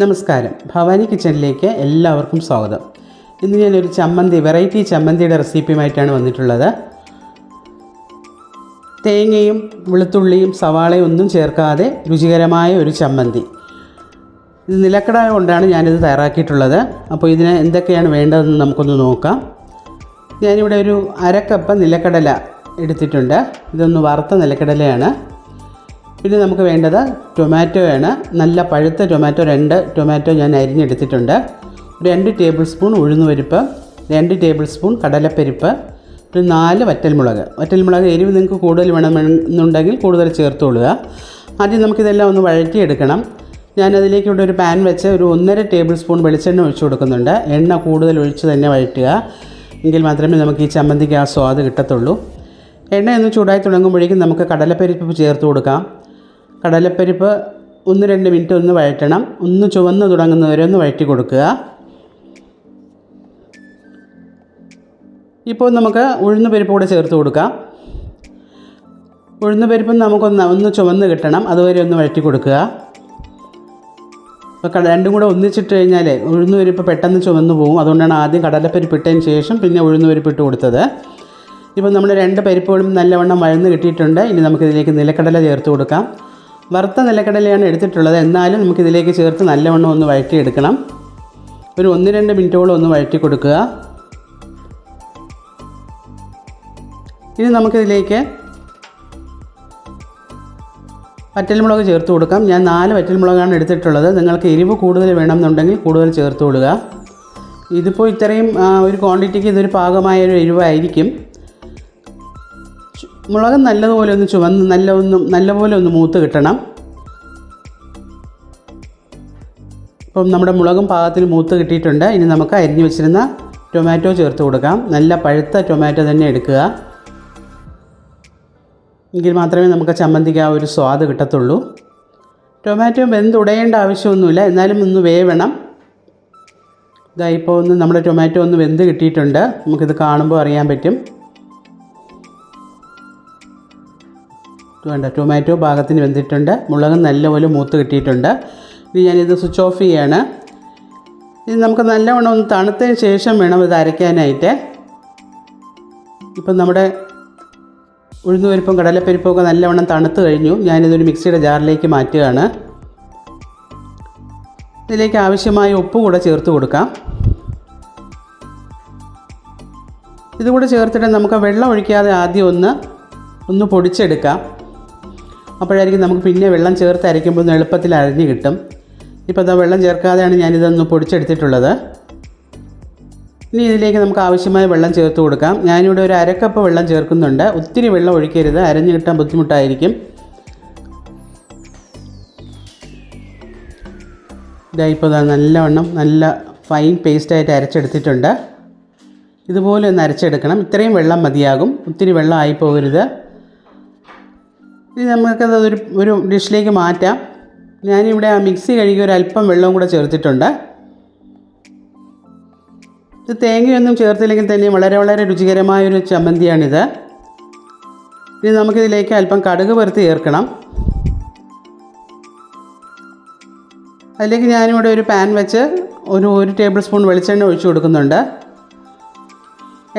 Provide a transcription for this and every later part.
നമസ്കാരം. ഭവാനി കിച്ചണിലേക്ക് എല്ലാവർക്കും സ്വാഗതം. ഇന്ന് ഞാനൊരു ചമ്മന്തി വെറൈറ്റി ചമ്മന്തിയുടെ റെസിപ്പിയുമായിട്ടാണ് വന്നിട്ടുള്ളത്. തേങ്ങയും വെളുത്തുള്ളിയും സവാളയും ഒന്നും ചേർക്കാതെ രുചികരമായ ഒരു ചമ്മന്തി. ഇത് നിലക്കടായ കൊണ്ടാണ് ഞാനിത് തയ്യാറാക്കിയിട്ടുള്ളത്. അപ്പോൾ ഇതിന് എന്തൊക്കെയാണ് വേണ്ടതെന്ന് നമുക്കൊന്ന് നോക്കാം. ഞാനിവിടെ ഒരു അരക്കപ്പ് നിലക്കടല എടുത്തിട്ടുണ്ട്. ഇതൊന്ന് വറുത്ത നിലക്കടലയാണ്. പിന്നെ നമുക്ക് വേണ്ടത് ടൊമാറ്റോയാണ്. നല്ല പഴുത്ത ടൊമാറ്റോ രണ്ട് ടൊമാറ്റോ ഞാൻ അരിഞ്ഞെടുത്തിട്ടുണ്ട്. രണ്ട് ടേബിൾ സ്പൂൺ ഉഴുന്നുപരിപ്പ് രണ്ട് ടേബിൾ സ്പൂൺ കടലപ്പരിപ്പ് ഒരു നാല് വറ്റൽമുളക്. വറ്റൽമുളക് എരിവ് നിങ്ങൾക്ക് കൂടുതൽ വേണമെന്നുണ്ടെങ്കിൽ കൂടുതൽ ചേർത്തുകൊള്ളുക ആദ്യം നമുക്കിതെല്ലാം ഒന്ന് വഴറ്റിയെടുക്കണം. ഞാനതിലേക്ക് ഇവിടെ ഒരു പാൻ വെച്ച് ഒരു ഒന്നര ടേബിൾ സ്പൂൺ വെളിച്ചെണ്ണ ഒഴിച്ചു കൊടുക്കുന്നുണ്ട്. എണ്ണ കൂടുതൽ ഒഴിച്ച് തന്നെ വഴറ്റുക. എങ്കിൽ മാത്രമേ നമുക്ക് ഈ ചമ്മന്തിക്ക് ആ സ്വാദ് കിട്ടത്തുള്ളൂ. എണ്ണ ഒന്ന് ചൂടായി തുടങ്ങുമ്പോഴേക്കും നമുക്ക് കടലപ്പരിപ്പ് ചേർത്ത് കൊടുക്കാം. കടലപ്പരിപ്പ് ഒന്ന് രണ്ട് മിനിറ്റ് ഒന്ന് വഴറ്റണം. ഒന്ന് ചുവന്ന് തുടങ്ങുന്നവരെ ഒന്ന് വഴറ്റി കൊടുക്കുക. ഇപ്പോൾ നമുക്ക് ഉഴുന്ന് പരിപ്പ് കൂടെ ചേർത്ത് കൊടുക്കാം. ഉഴുന്ന് പരിപ്പും നമുക്കൊന്ന് ഒന്ന് ചുവന്ന് കിട്ടണം. അതുവരെ ഒന്ന് വഴറ്റി കൊടുക്കുക. കട രണ്ടും കൂടെ ഒന്നിച്ചിട്ട് കഴിഞ്ഞാൽ ഉഴുന്ന് പരിപ്പ് പെട്ടെന്ന് ചുമന്ന് പോകും അതുകൊണ്ടാണ് ആദ്യം കടലപ്പരിപ്പ് ഇട്ടതിന് ശേഷം പിന്നെ ഉഴുന്ന് പരിപ്പ് ഇട്ട് കൊടുത്തത്. ഇപ്പോൾ നമ്മൾ രണ്ട് പരിപ്പുകളും നല്ലവണ്ണം വഴന്ന് കിട്ടിയിട്ടുണ്ട്. ഇനി നമുക്കിതിലേക്ക് നിലക്കടല ചേർത്ത് കൊടുക്കാം. വറുത്ത നിലക്കടലയാണ് എടുത്തിട്ടുള്ളത്. എന്നാലും നമുക്കിതിലേക്ക് ചേർത്ത് നല്ലവണ്ണം ഒന്ന് വഴറ്റിയെടുക്കണം. ഒരു ഒന്ന് രണ്ട് മിനിറ്റോളം ഒന്ന് വഴറ്റി കൊടുക്കുക. ഇനി നമുക്കിതിലേക്ക് വറ്റൽമുളക് ചേർത്ത് കൊടുക്കാം. ഞാൻ നാല് വറ്റൽമുളകാണ് എടുത്തിട്ടുള്ളത്. നിങ്ങൾക്ക് എരിവ് കൂടുതൽ വേണമെന്നുണ്ടെങ്കിൽ കൂടുതൽ ചേർത്ത് കൊടുക്കുക. ഇതിപ്പോൾ ഇത്രയും ഒരു ക്വാണ്ടിറ്റിക്ക് ഇതൊരു പാകമായ ഒരു എരിവായിരിക്കും. മുളക് നല്ലതുപോലെ ഒന്ന് ചുവന്ന് നല്ല ഒന്ന് നല്ലപോലെ ഒന്ന് മൂത്ത് കിട്ടണം. ഇപ്പം നമ്മുടെ മുളകും പാകത്തിൽ മൂത്ത് കിട്ടിയിട്ടുണ്ട്. ഇനി നമുക്ക് അരിഞ്ഞു വെച്ചിരുന്ന ടൊമാറ്റോ ചേർത്ത് കൊടുക്കാം. നല്ല പഴുത്ത ടൊമാറ്റോ തന്നെ എടുക്കുക. എങ്കിൽ മാത്രമേ നമുക്ക് ചമ്മന്തിക്ക് ആ ഒരു സ്വാദ് കിട്ടത്തുള്ളൂ. ടൊമാറ്റോ വെന്തുടയേണ്ട ആവശ്യമൊന്നുമില്ല. എന്നാലും ഒന്ന് വേവണം. ഇതാ ഇപ്പോൾ ഒന്ന് നമ്മുടെ ടൊമാറ്റോ ഒന്ന് വെന്ത് കിട്ടിയിട്ടുണ്ട്. നമുക്കിത് കാണുമ്പോൾ അറിയാൻ പറ്റും. വേണ്ട ടൊമാറ്റോ പാകത്തിന് വെന്തിട്ടുണ്ട്. മുളക് നല്ലപോലെ മൂത്ത് കിട്ടിയിട്ടുണ്ട്. ഇനി ഞാനിത് സ്വിച്ച് ഓഫ് ചെയ്യാണ്. ഇത് നമുക്ക് നല്ലവണ്ണം ഒന്ന് തണുത്തതിന് ശേഷം വേണം ഇത് അരയ്ക്കാനായിട്ട്. ഇപ്പം നമ്മുടെ ഉഴുന്നുപരിപ്പും കടലപ്പരിപ്പും ഒക്കെ നല്ലവണ്ണം തണുത്ത് കഴിഞ്ഞു. ഞാനിതൊരു മിക്സിയുടെ ജാറിലേക്ക് മാറ്റുകയാണ്. ഇതിലേക്ക് ആവശ്യമായ ഉപ്പ് കൂടെ ചേർത്ത് കൊടുക്കാം. ഇതുകൂടെ ചേർത്തിട്ട് നമുക്ക് വെള്ളം ഒഴിക്കാതെ ആദ്യം ഒന്ന് ഒന്ന് പൊടിച്ചെടുക്കാം. അപ്പോഴായിരിക്കും നമുക്ക് പിന്നെ വെള്ളം ചേർത്ത് അരയ്ക്കുമ്പോൾ എളുപ്പത്തിൽ അരഞ്ഞ് കിട്ടും. ഇപ്പോൾ അതാ വെള്ളം ചേർക്കാതെയാണ് ഞാനിതൊന്ന് പൊടിച്ചെടുത്തിട്ടുള്ളത്. ഇനി ഇതിലേക്ക് നമുക്ക് ആവശ്യമായ വെള്ളം ചേർത്ത് കൊടുക്കാം. ഞാനിവിടെ ഒരു അരക്കപ്പ് വെള്ളം ചേർക്കുന്നുണ്ട്. ഒത്തിരി വെള്ളം ഒഴിക്കരുത്. അരഞ്ഞ് കിട്ടാൻ ബുദ്ധിമുട്ടായിരിക്കും. ഇതാ ഇപ്പോൾ ഇതാ നല്ലവണ്ണം നല്ല ഫൈൻ പേസ്റ്റായിട്ട് അരച്ചെടുത്തിട്ടുണ്ട്. ഇതുപോലെ ഒന്ന് അരച്ചെടുക്കണം. ഇത്രയും വെള്ളം മതിയാകും. ഒത്തിരി വെള്ളം ആയി പോകരുത്. ഇനി നമുക്കത് ഒരു ഒരു ഡിഷിലേക്ക് മാറ്റാം. ഞാനിവിടെ ആ മിക്സി കഴുകി ഒരു അല്പം വെള്ളവും കൂടെ ചേർത്തിട്ടുണ്ട്. ഇത് തേങ്ങയൊന്നും ചേർത്തില്ലെങ്കിൽ തന്നെ വളരെ വളരെ രുചികരമായൊരു ചമ്മന്തിയാണിത്. ഇനി നമുക്കിതിലേക്ക് അല്പം കടുക് വറുത്ത് ചേർക്കണം. അതിലേക്ക് ഞാനിവിടെ ഒരു പാൻ വെച്ച് ഒരു ഒരു ടേബിൾ സ്പൂൺ വെളിച്ചെണ്ണ ഒഴിച്ചു കൊടുക്കുന്നുണ്ട്.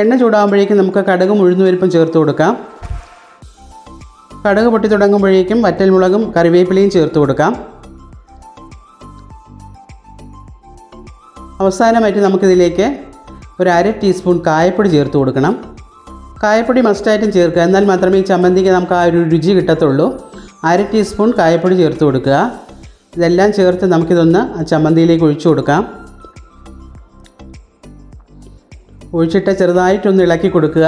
എണ്ണ ചൂടാകുമ്പോഴേക്കും നമുക്ക് കടുകും ഉഴുന്നുപരിപ്പും ചേർത്ത് കൊടുക്കാം. കടുക് പൊട്ടി തുടങ്ങുമ്പോഴേക്കും വറ്റൽമുളകും കറിവേപ്പിലയും ചേർത്ത് കൊടുക്കാം. അവസാനമായിട്ട് നമുക്കിതിലേക്ക് ഒരു അര ടീസ്പൂൺ കായപ്പൊടി ചേർത്ത് കൊടുക്കണം. കായപ്പൊടി മസ്റ്റായിട്ടും ചേർക്കുക. എന്നാൽ മാത്രമേ ഈ ചമ്മന്തിക്ക് നമുക്ക് ആ ഒരു രുചി കിട്ടത്തുള്ളൂ. അര ടീസ്പൂൺ കായപ്പൊടി ചേർത്ത് കൊടുക്കുക. ഇതെല്ലാം ചേർത്ത് നമുക്കിതൊന്ന് ചമ്മന്തിയിലേക്ക് ഒഴിച്ചു കൊടുക്കാം. ഒഴിച്ചിട്ട് ചെറുതായിട്ടൊന്ന് ഇളക്കി കൊടുക്കുക.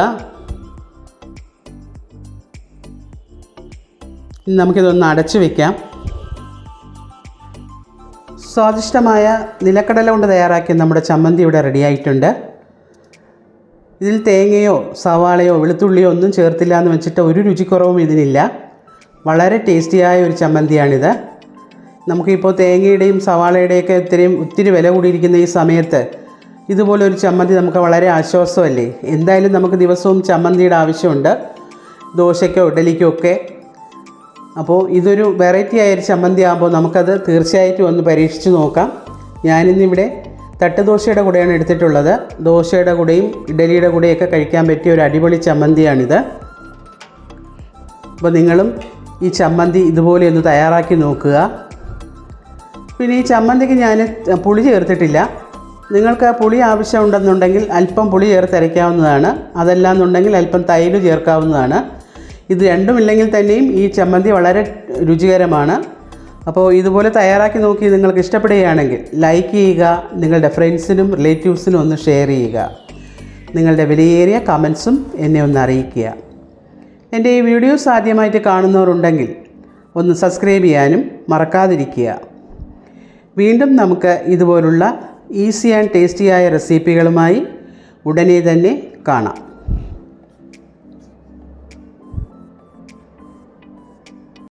നമുക്കിതൊന്ന് അടച്ചു വയ്ക്കാം സ്വാദിഷ്ടമായ നിലക്കടല കൊണ്ട് തയ്യാറാക്കിയ നമ്മുടെ ചമ്മന്തി ഇവിടെ റെഡിയായിട്ടുണ്ട്. ഇതിൽ തേങ്ങയോ സവാളയോ വെളുത്തുള്ളിയോ ഒന്നും ചേർത്തില്ല എന്ന് വെച്ചിട്ട് ഒരു രുചിക്കുറവും ഇതിനില്ല. വളരെ ടേസ്റ്റിയായ ഒരു ചമ്മന്തിയാണിത്. നമുക്കിപ്പോൾ തേങ്ങയുടെയും സവാളയുടെയൊക്കെ ഒത്തിരി ഒത്തിരി വില കൂടിയിരിക്കുന്ന ഈ സമയത്ത് ഇതുപോലെ ഒരു ചമ്മന്തി നമുക്ക് വളരെ ആശ്വാസമല്ലേ? എന്തായാലും നമുക്ക് ദിവസവും ചമ്മന്തിയുടെ ആവശ്യമുണ്ട്. ദോശയ്ക്കോ ഇഡലിക്കോ ഒക്കെ. അപ്പോൾ ഇതൊരു വെറൈറ്റി ആയൊരു ചമ്മന്തി ആകുമ്പോൾ നമുക്കത് തീർച്ചയായിട്ടും ഒന്ന് പരീക്ഷിച്ച് നോക്കാം. ഞാനിന്നിവിടെ തട്ടുദോശയുടെ കൂടെയാണ് എടുത്തിട്ടുള്ളത്. ദോശയുടെ കൂടെയും ഇഡലിയുടെ കൂടെയൊക്കെ കഴിക്കാൻ പറ്റിയ ഒരു അടിപൊളി ചമ്മന്തിയാണിത്. അപ്പോൾ നിങ്ങളും ഈ ചമ്മന്തി ഇതുപോലെ ഒന്ന് തയ്യാറാക്കി നോക്കുക. പിന്നെ ഈ ചമ്മന്തിക്ക് ഞാൻ പുളി ചേർത്തിട്ടില്ല. നിങ്ങൾക്ക് പുളി ആവശ്യമുണ്ടെന്നുണ്ടെങ്കിൽ അല്പം പുളി ചേർത്തരയ്ക്കാവുന്നതാണ് അതല്ല എന്നുണ്ടെങ്കിൽ അല്പം തൈര് ചേർക്കാവുന്നതാണ്. ഇത് രണ്ടുമില്ലെങ്കിൽ തന്നെയും ഈ ചമ്മന്തി വളരെ രുചികരമാണ്. അപ്പോൾ ഇതുപോലെ തയ്യാറാക്കി നോക്കി നിങ്ങൾക്ക് ഇഷ്ടപ്പെടുകയാണെങ്കിൽ ലൈക്ക് ചെയ്യുക നിങ്ങളുടെ ഫ്രണ്ട്സിനും റിലേറ്റീവ്സിനും ഒന്ന് ഷെയർ ചെയ്യുക. നിങ്ങളുടെ വിലയേറിയ കമൻസും എന്നെ ഒന്ന് അറിയിക്കുക. എന്റെ ഈ വീഡിയോസ് ആദ്യമായിട്ട് കാണുന്നവരുണ്ടെങ്കിൽ ഒന്ന് സബ്സ്ക്രൈബ് ചെയ്യാനും മറക്കാതിരിക്കുക. വീണ്ടും നമുക്ക് ഇതുപോലുള്ള ഈസി ആൻഡ് ടേസ്റ്റിയായ റെസിപ്പികളുമായി ഉടനെ തന്നെ കാണാം.